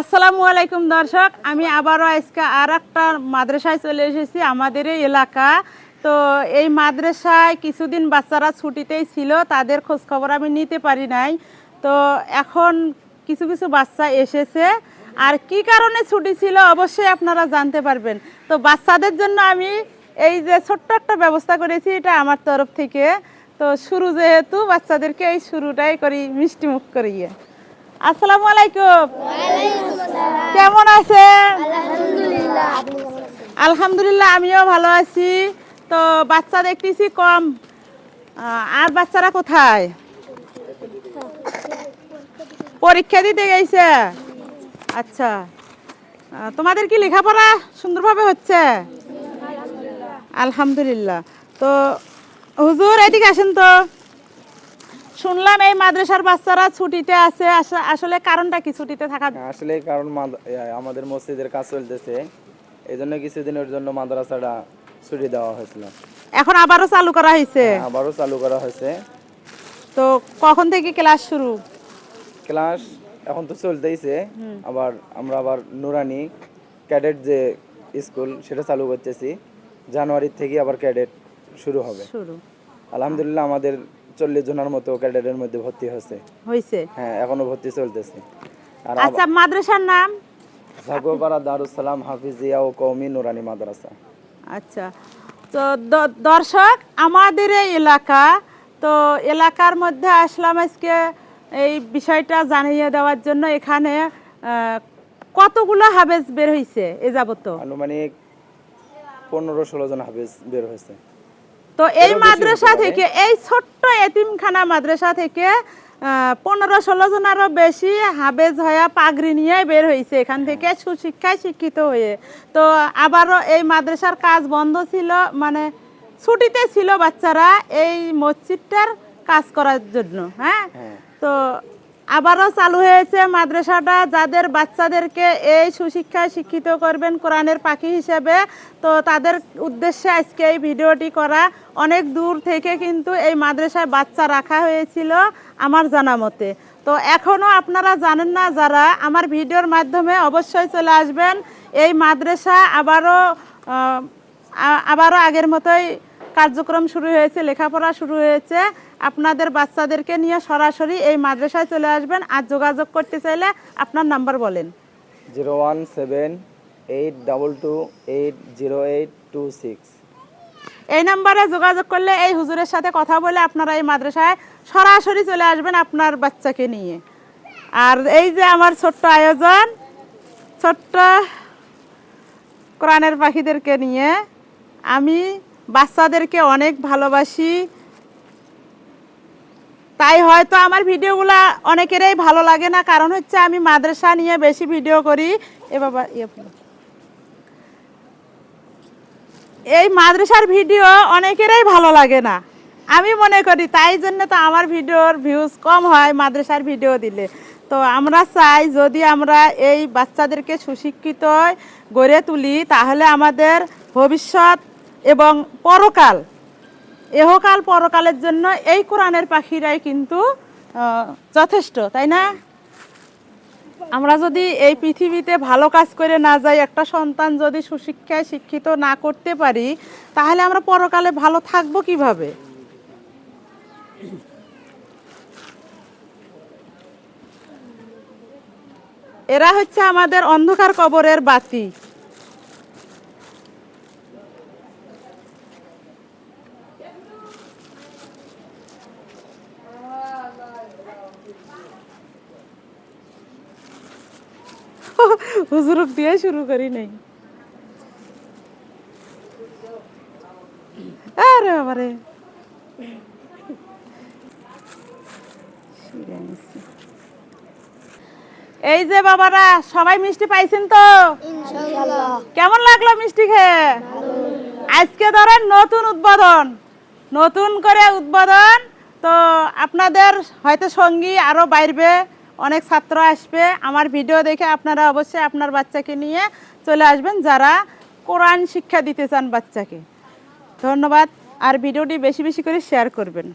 আসসালামু আলাইকুম দর্শক, আমি আবারও আজকে আর একটা মাদ্রাসায় চলে এসেছি আমাদের এলাকা। তো এই মাদ্রাসায় কিছুদিন বাচ্চারা ছুটিতেই ছিল, তাদের খোঁজ খবর আমি নিতে পারি নাই। তো এখন কিছু কিছু বাচ্চা এসেছে। আর কি কারণে ছুটি ছিল অবশ্যই আপনারা জানতে পারবেন। তো বাচ্চাদের জন্য আমি এই যে ছোট্ট একটা ব্যবস্থা করেছি, এটা আমার তরফ থেকে। তো শুরু যেহেতু, বাচ্চাদেরকে এই শুরুটাই করি, মিষ্টিমুখ করিয়ে। আসসালামু আলাইকুম। কেমন আছেন? আলহামদুলিল্লাহ। আমিও ভালো আছি। তো বাচ্চা দেখতেছি কম। আর বাচ্চারা কোথায়? পরীক্ষা দিতে গেছে। আচ্ছা। তোমাদের কি লেখাপড়া সুন্দরভাবে হচ্ছে? আলহামদুলিল্লাহ। তো হুজুর এদিকে আসেন তো। শুনলাম এই মাদ্রাসার বাচ্চারা ছুটিতে আছে আস- আসলে কারণটা কি ছুটিতে থাকা? আসলে কারণ আমাদের মসজিদের কাজ চলতেছে। এই জন্য কিছুদিনের জন্য মাদ্রাসাটা ছুটি দেওয়া হয়েছিল। এখন আবারও চালু করা হয়েছে? আবারও চালু করা হয়েছে। তো কখন থেকে ক্লাস শুরু? ক্লাস এখন তো চলতেইছে। আবার আমরা আবার নুরানি ক্যাডেট যে স্কুল সেটা চালু করতেছি। জানুয়ারি থেকে আবার ক্যাডেট শুরু হবে। শুরু। আলহামদুলিল্লাহ আমাদের চল্লিশ জনের মতো ক্যাডেটের মধ্যে ভর্তি হচ্ছে হয়েছে? হ্যাঁ এখনও ভর্তি চলতেছে। আর আচ্ছা মাদ্রাসার নাম? ঝাগোপাড়া দারুসালাম হাফিজিয়া ও কৌমি নুরানি মাদ্রাসা। আচ্ছা তো দর্শক আমাদের এই এলাকা তো এলাকার মধ্যে আসলাম আজকে এই বিষয়টা জানিয়ে দেওয়ার জন্য। এখানে কতগুলো হাবেজ বের হয়েছে এ যাবত? আনুমানিক পনেরো ষোলো জন হাফিজ বের হয়েছে। তো এই মাদ্রাসা থেকে এই ছোট্ট এতিমখানা মাদ্রাসা থেকে পনেরো ষোলো জনেরও বেশি হাবেজ হয়া পাগড়ি নিয়ে বের হয়েছে এখান থেকে সুশিক্ষায় শিক্ষিত হয়ে। তো আবারও এই মাদ্রাসার কাজ বন্ধ ছিল মানে ছুটিতে ছিল বাচ্চারা এই মসজিদটার কাজ করার জন্য হ্যাঁ? হ্যাঁ। তো আবারও চালু হয়েছে মাদ্রাসাটা, যাদের বাচ্চাদেরকে এই সুশিক্ষায় শিক্ষিত করবেন কোরআনের পাখি হিসেবে। তো তাদের উদ্দেশ্যে আজকে এই ভিডিওটি করা। অনেক দূর থেকে কিন্তু এই মাদ্রাসায় বাচ্চা রাখা হয়েছিল আমার জানা মতে। তো এখনও আপনারা জানেন না যারা, আমার ভিডিওর মাধ্যমে অবশ্যই চলে আসবেন। এই মাদ্রাসা আবারও আবারও আগের মতোই কার্যক্রম শুরু হয়েছে লেখাপড়া শুরু হয়েছে। আপনাদের বাচ্চাদেরকে নিয়ে সরাসরি এই মাদ্রাসায় চলে আসবেন আর যোগাযোগ করতে চাইলে আপনার নাম্বার বলেন। Zero one seven eight double two eight zero eight two six. এই নাম্বারে যোগাযোগ করলে এই হুজুরের সাথে কথা বলে আপনারা এই মাদ্রাসায় সরাসরি চলে আসবেন আপনার বাচ্চাকে নিয়ে। আর এই যে আমার ছোট্ট আয়োজন ছোট্ট কোরআনের পাখিদেরকে নিয়ে আমি বাচ্চাদেরকে অনেক ভালোবাসি। তাই হয়তো আমার ভিডিওগুলা অনেকেরই ভালো লাগে না, কারণ হচ্ছে আমি মাদ্রাসা নিয়ে বেশি ভিডিও করি। এ বাবা ইয়ে এই মাদ্রাসার ভিডিও অনেকেরই ভালো লাগে না। আমি মনে করি তাই জন্য তো আমার ভিডিওর ভিউজ কম হয় মাদ্রাসার ভিডিও দিলে। তো আমরা চাই যদি আমরা এই বাচ্চাদেরকে সুশিক্ষিত গড়ে তুলি, তাহলে আমাদের ভবিষ্যৎ এবং পরকাল। এহকাল পরকালের জন্য এই কোরআনের পাখিরাই কিন্তু যথেষ্ট, তাই না? আমরা যদি এই পৃথিবীতে ভালো কাজ করে না যাই, একটা সন্তান যদি সুশিক্ষায় শিক্ষিত না করতে পারি, তাহলে আমরা পরকালে ভালো থাকব কীভাবে? এরা হচ্ছে আমাদের অন্ধকার কবরের বাতি। হুজুরক দিয়ে শুরু করি নেই আরে বাবারে এই যে বাবারা সবাই মিষ্টি পাইছেন তো? কেমন লাগল মিষ্টি খেয়ে? আজকে ধরেন নতুন উদ্বোধন। নতুন করে উদ্বোধন তো আপনাদের হয়তো সঙ্গী আরও বাইরবে অনেক ছাত্র আসবে। আমার ভিডিও দেখে আপনারা অবশ্যই আপনার বাচ্চাকে নিয়ে চলে আসবেন, যারা কোরআন শিক্ষা দিতে চান বাচ্চাকে। ধন্যবাদ। আর ভিডিওটি বেশি বেশি করে শেয়ার করবেন।